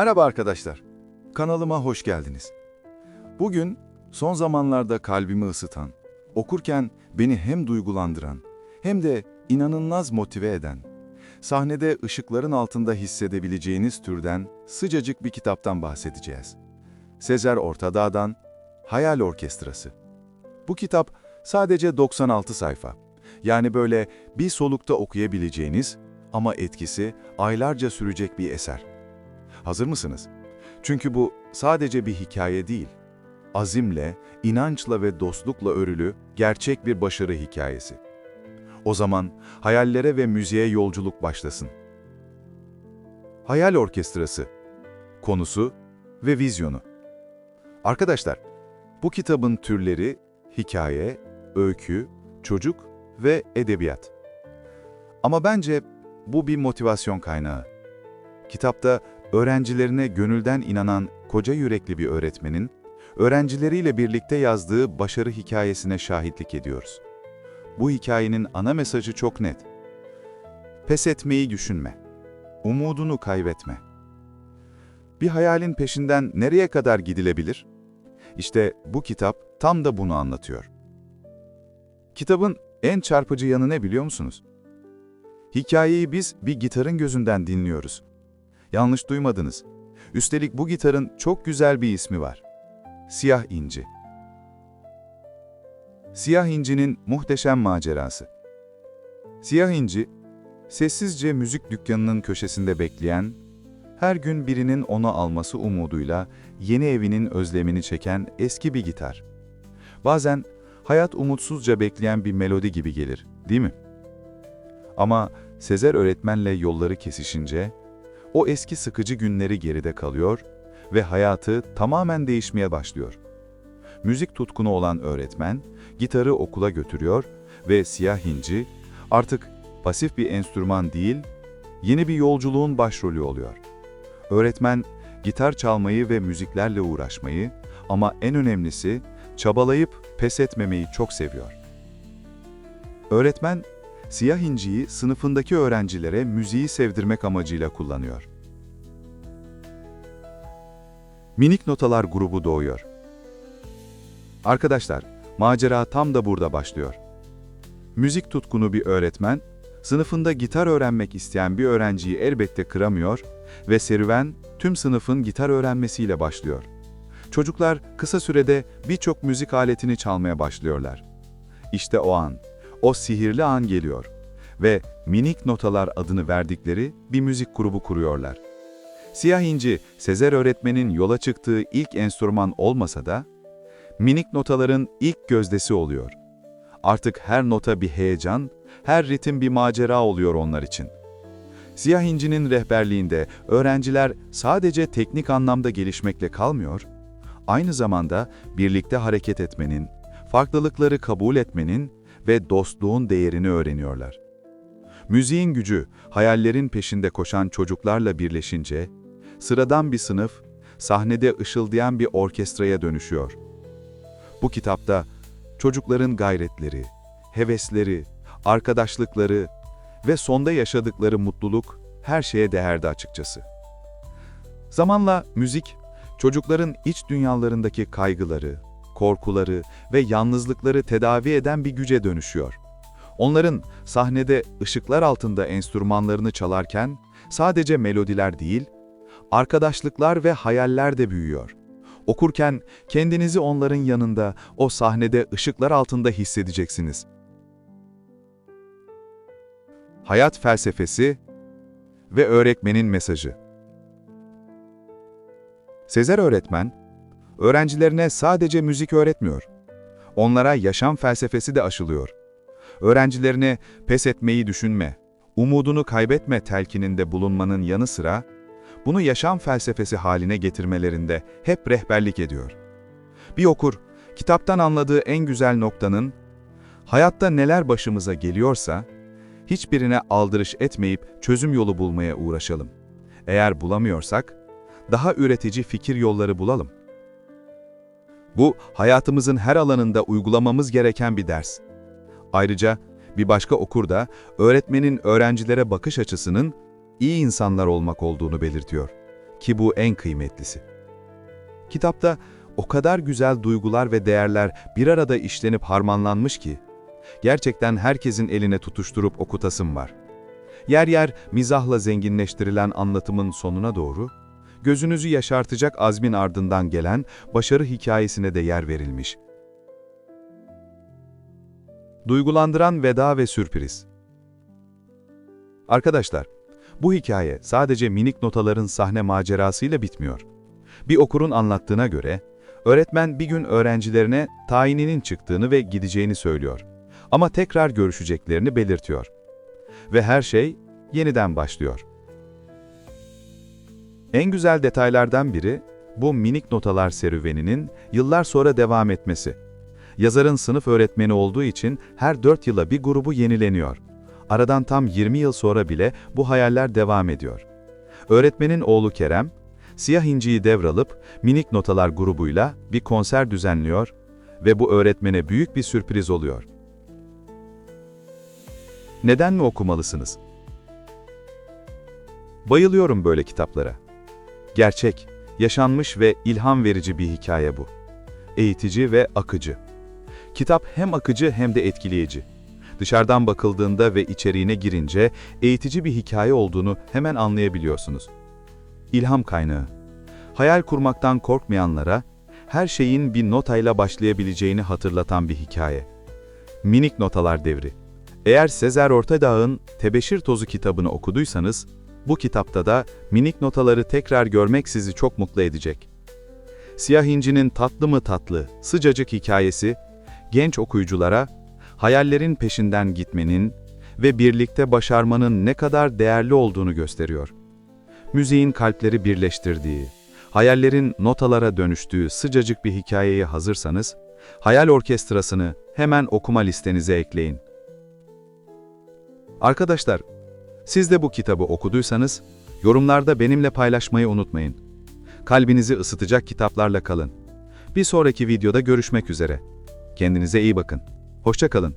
Merhaba arkadaşlar. Kanalıma hoş geldiniz. Bugün son zamanlarda kalbimi ısıtan, okurken beni hem duygulandıran hem de inanılmaz motive eden, sahnede ışıkların altında hissedebileceğiniz türden sıcacık bir kitaptan bahsedeceğiz. Sezer Ortadağ'dan Hayal Orkestrası. Bu kitap sadece 96 sayfa. Yani böyle bir solukta okuyabileceğiniz ama etkisi aylarca sürecek bir eser. Hazır mısınız? Çünkü bu sadece bir hikaye değil. Azimle, inançla ve dostlukla örülü gerçek bir başarı hikayesi. O zaman hayallere ve müziğe yolculuk başlasın. Hayal Orkestrası Konusu ve vizyonu Arkadaşlar, bu kitabın türleri hikaye, öykü, çocuk ve edebiyat. Ama bence bu bir motivasyon kaynağı. Kitapta öğrencilerine gönülden inanan koca yürekli bir öğretmenin, öğrencileriyle birlikte yazdığı başarı hikayesine şahitlik ediyoruz. Bu hikayenin ana mesajı çok net. Pes etmeyi düşünme. Umudunu kaybetme. Bir hayalin peşinden nereye kadar gidilebilir? İşte bu kitap tam da bunu anlatıyor. Kitabın en çarpıcı yanı ne biliyor musunuz? Hikayeyi biz bir gitarın gözünden dinliyoruz. Yanlış duymadınız. Üstelik bu gitarın çok güzel bir ismi var. Siyah İnci. Siyah İnci'nin muhteşem macerası. Siyah İnci, sessizce müzik dükkanının köşesinde bekleyen, her gün birinin onu alması umuduyla yeni evinin özlemini çeken eski bir gitar. Bazen hayat umutsuzca bekleyen bir melodi gibi gelir, değil mi? Ama Sezer öğretmenle yolları kesişince, o eski sıkıcı günleri geride kalıyor ve hayatı tamamen değişmeye başlıyor. Müzik tutkunu olan öğretmen, gitarı okula götürüyor ve siyah hinci artık pasif bir enstrüman değil, yeni bir yolculuğun başrolü oluyor. Öğretmen, gitar çalmayı ve müziklerle uğraşmayı ama en önemlisi çabalayıp pes etmemeyi çok seviyor. Öğretmen, siyah inciyi sınıfındaki öğrencilere müziği sevdirmek amacıyla kullanıyor. Minik Notalar grubu doğuyor. Arkadaşlar, macera tam da burada başlıyor. Müzik tutkunu bir öğretmen, sınıfında gitar öğrenmek isteyen bir öğrenciyi elbette kıramıyor ve serüven tüm sınıfın gitar öğrenmesiyle başlıyor. Çocuklar kısa sürede birçok müzik aletini çalmaya başlıyorlar. İşte o an, o sihirli an geliyor ve Minik Notalar adını verdikleri bir müzik grubu kuruyorlar. Siyah İnci, Sezer öğretmenin yola çıktığı ilk enstrüman olmasa da, minik notaların ilk gözdesi oluyor. Artık her nota bir heyecan, her ritim bir macera oluyor onlar için. Siyah İnci'nin rehberliğinde öğrenciler sadece teknik anlamda gelişmekle kalmıyor, aynı zamanda birlikte hareket etmenin, farklılıkları kabul etmenin ve dostluğun değerini öğreniyorlar. Müziğin gücü, hayallerin peşinde koşan çocuklarla birleşince, sıradan bir sınıf, sahnede ışıldayan bir orkestraya dönüşüyor. Bu kitapta çocukların gayretleri, hevesleri, arkadaşlıkları ve sonda yaşadıkları mutluluk her şeye değerdi açıkçası. Zamanla müzik, çocukların iç dünyalarındaki kaygıları, korkuları ve yalnızlıkları tedavi eden bir güce dönüşüyor. Onların sahnede ışıklar altında enstrümanlarını çalarken sadece melodiler değil, arkadaşlıklar ve hayaller de büyüyor. Okurken kendinizi onların yanında, o sahnede ışıklar altında hissedeceksiniz. Hayat felsefesi ve öğretmenin mesajı. Sezer öğretmen, öğrencilerine sadece müzik öğretmiyor. Onlara yaşam felsefesi de aşılıyor. Öğrencilerine pes etmeyi düşünme, umudunu kaybetme telkininde bulunmanın yanı sıra, bunu yaşam felsefesi haline getirmelerinde hep rehberlik ediyor. Bir okur, kitaptan anladığı en güzel noktanın, hayatta neler başımıza geliyorsa, hiçbirine aldırış etmeyip çözüm yolu bulmaya uğraşalım. Eğer bulamıyorsak, daha üretici fikir yolları bulalım. Bu, hayatımızın her alanında uygulamamız gereken bir ders. Ayrıca bir başka okur da öğretmenin öğrencilere bakış açısının iyi insanlar olmak olduğunu belirtiyor. ki bu en kıymetlisi. Kitapta o kadar güzel duygular ve değerler bir arada işlenip harmanlanmış ki, gerçekten herkesin eline tutuşturup okutasım var. Yer yer mizahla zenginleştirilen anlatımın sonuna doğru, gözünüzü yaşartacak azmin ardından gelen başarı hikayesine de yer verilmiş. Duygulandıran veda ve sürpriz. Arkadaşlar, bu hikaye sadece minik notaların sahne macerasıyla bitmiyor. Bir okurun anlattığına göre, öğretmen bir gün öğrencilerine tayininin çıktığını ve gideceğini söylüyor. Ama tekrar görüşeceklerini belirtiyor. Ve her şey yeniden başlıyor. En güzel detaylardan biri, bu minik notalar serüveninin yıllar sonra devam etmesi. Yazarın sınıf öğretmeni olduğu için her 4 yıla bir grubu yenileniyor. Aradan tam 20 yıl sonra bile bu hayaller devam ediyor. Öğretmenin oğlu Kerem, Siyah İnci'yi devralıp minik notalar grubuyla bir konser düzenliyor ve bu öğretmene büyük bir sürpriz oluyor. Neden mi okumalısınız? Bayılıyorum böyle kitaplara. Gerçek, yaşanmış ve ilham verici bir hikaye bu. Eğitici ve akıcı. Kitap hem akıcı hem de etkileyici. Dışarıdan bakıldığında ve içeriğine girince eğitici bir hikaye olduğunu hemen anlayabiliyorsunuz. İlham kaynağı. Hayal kurmaktan korkmayanlara, her şeyin bir notayla başlayabileceğini hatırlatan bir hikaye. Minik Notalar Devri. Eğer Sezer Ortadağ'ın Tebeşir Tozu kitabını okuduysanız, bu kitapta da minik notaları tekrar görmek sizi çok mutlu edecek. Siyah İnci'nin tatlı mı tatlı, sıcacık hikayesi, genç okuyuculara hayallerin peşinden gitmenin ve birlikte başarmanın ne kadar değerli olduğunu gösteriyor. Müziğin kalpleri birleştirdiği, hayallerin notalara dönüştüğü sıcacık bir hikayeye hazırsanız, Hayal Orkestrası'nı hemen okuma listenize ekleyin. Arkadaşlar, siz de bu kitabı okuduysanız, yorumlarda benimle paylaşmayı unutmayın. Kalbinizi ısıtacak kitaplarla kalın. Bir sonraki videoda görüşmek üzere. Kendinize iyi bakın. Hoşça kalın.